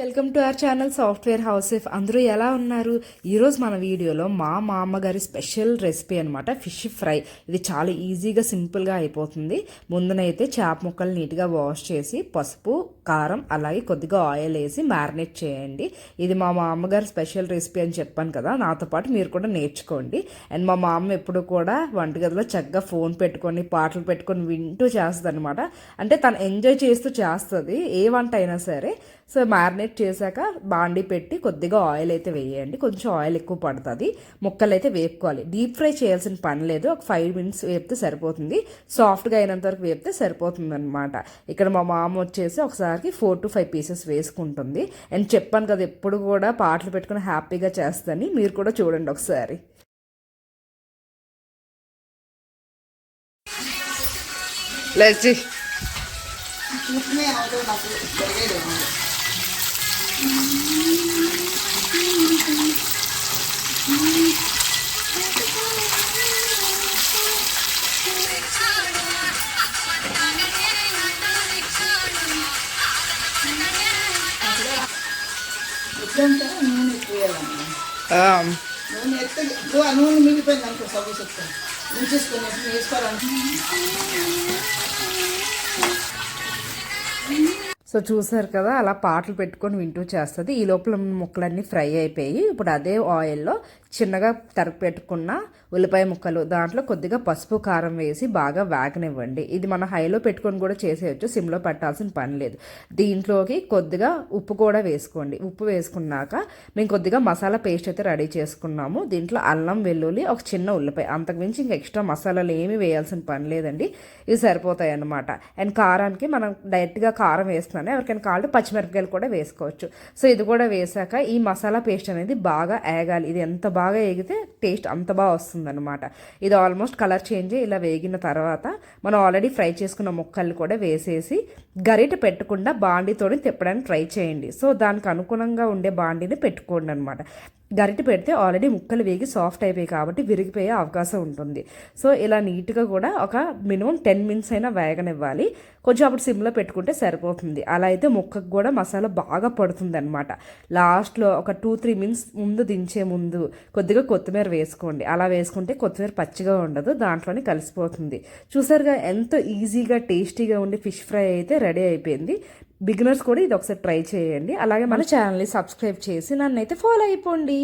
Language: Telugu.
Welcome to our channel software house. If అందరూ ఎలా ఉన్నారు? ఈరోజు మన వీడియోలో మా మా అమ్మగారి స్పెషల్ రెసిపీ అనమాట ఫిష్ ఫ్రై. ఇది చాలా ఈజీగా సింపుల్గా అయిపోతుంది. ముందునైతే చేప ముక్కలు నీట్గా వాష్ చేసి పసుపు కారం అలాగే కొద్దిగా ఆయిల్ వేసి మ్యారినేట్ చేయండి. ఇది మా మా అమ్మగారి స్పెషల్ రెసిపీ అని చెప్పాను కదా నాతో పాటు మీరు కూడా నేర్చుకోండి. అండ్ మా మా అమ్మ ఎప్పుడు కూడా వంటగదిలో చక్కగా ఫోన్ పెట్టుకొని పాటలు పెట్టుకొని వింటూ చేస్తుంది అంటే తను ఎంజాయ్ చేస్తూ చేస్తుంది ఏ వంట అయినా సరే. సో మ్యారినేట్ చేశాక బాండి పెట్టి కొద్దిగా ఆయిల్ అయితే వేయండి. కొంచెం ఆయిల్ ఎక్కువ పడుతుంది. ముక్కలు అయితే వేపుకోవాలి. డీప్ ఫ్రై చేయాల్సిన పని లేదు. ఒక ఫైవ్ మినిట్స్ వేపితే సరిపోతుంది. సాఫ్ట్గా అయినంత వరకు వేపితే సరిపోతుంది అనమాట ఇక్కడ మా మామ వచ్చేసి ఒకసారికి ఫోర్ టు ఫైవ్ పీసెస్ వేసుకుంటుంది. అండ్ చెప్పాను కదా ఎప్పుడు కూడా పాటలు పెట్టుకుని హ్యాపీగా చేస్తాని మీరు కూడా చూడండి ఒకసారి. లచ్చి చూసుకునే ఏమవుతుందో నాకు జరిగేది ఏమవుతుంది ఎట్లంటే నూనె ఎక్కువ వేయాలమ్మా నూనె ఎత్తే ఎక్కువ నూనె మిగిలిపోయింది అనుకో సబ్బు చెప్తాను ఉంచేసుకొని ఎప్పుడు సో చూసారు కదా అలా పాటలు పెట్టుకొని వింటూ చేస్తుంది. ఈ లోపల ముక్కలన్నీ ఫ్రై అయిపోయి ఇప్పుడు అదే ఆయిల్లో చిన్నగా తరుగు పెట్టుకున్న ఉల్లిపాయ ముక్కలు దాంట్లో కొద్దిగా పసుపు కారం వేసి బాగా వేగనివ్వండి. ఇది మన హైలో పెట్టుకొని కూడా చేసేయచ్చు సిమ్లో పెట్టాల్సిన పని లేదు. దీంట్లోకి కొద్దిగా ఉప్పు కూడా వేసుకోండి. ఉప్పు వేసుకున్నాక మేము కొద్దిగా మసాలా పేస్ట్ అయితే రెడీ చేసుకున్నాము. దీంట్లో అల్లం వెల్లుల్లి ఒక చిన్న ఉల్లిపాయ. అంతకుమించి ఇంకా ఎక్స్ట్రా మసాలాలు ఏమీ వేయాల్సిన పని లేదండి. ఇవి సరిపోతాయి అన్నమాట. అండ్ కారానికి మనం డైరెక్ట్గా కారం వేస్తున్నాను ఎవరికైనా కావాలంటే పచ్చిమిరపకాయలు కూడా వేసుకోవచ్చు. సో ఇది కూడా వేసాక ఈ మసాలా పేస్ట్ అనేది బాగా ఏగాలి. ఇది ఎంత బాగా ఎగితే టేస్ట్ అంత బాగా వస్తుందన్నమాట. ఇది ఆల్మోస్ట్ కలర్ చేంజ్ ఇలా వేగిన తర్వాత మనం ఆల్రెడీ ఫ్రై చేసుకున్న ముక్కలు కూడా వేసేసి గరిట పెట్టకుండా బాండీతోని తిప్పడానికి ట్రై చేయండి. సో దానికి అనుగుణంగా ఉండే బాండీని పెట్టుకోండి అనమాట గరిట పెడితే ఆల్రెడీ ముక్కలు వేగి సాఫ్ట్ అయిపోయి కాబట్టి విరిగిపోయే అవకాశం ఉంటుంది. సో ఇలా నీట్గా కూడా ఒక మినిమం టెన్ మినిట్స్ అయినా వేగనివ్వాలి. కొంచెం అప్పుడు సిమ్లో పెట్టుకుంటే సరిపోతుంది. అలా అయితే ముక్కకు కూడా మసాలా బాగా పడుతుంది అనమాట లాస్ట్లో ఒక టూ త్రీ మినిట్స్ ముందు దించే ముందు కొద్దిగా కొత్తిమీర వేసుకోండి. అలా వేసుకుంటే కొత్తిమీర పచ్చిగా ఉండదు దాంట్లోనే కలిసిపోతుంది. చూసారుగా ఎంతో ఈజీగా టేస్టీగా ఉండే ఫిష్ ఫ్రై అయితే రెడీ అయిపోయింది. బిగినర్స్ కూడా ఇది ఒకసారి ట్రై చేయండి. అలాగే మన ఛానల్ని సబ్స్క్రైబ్ చేసి నన్ను అయితే ఫాలో అయిపోండి.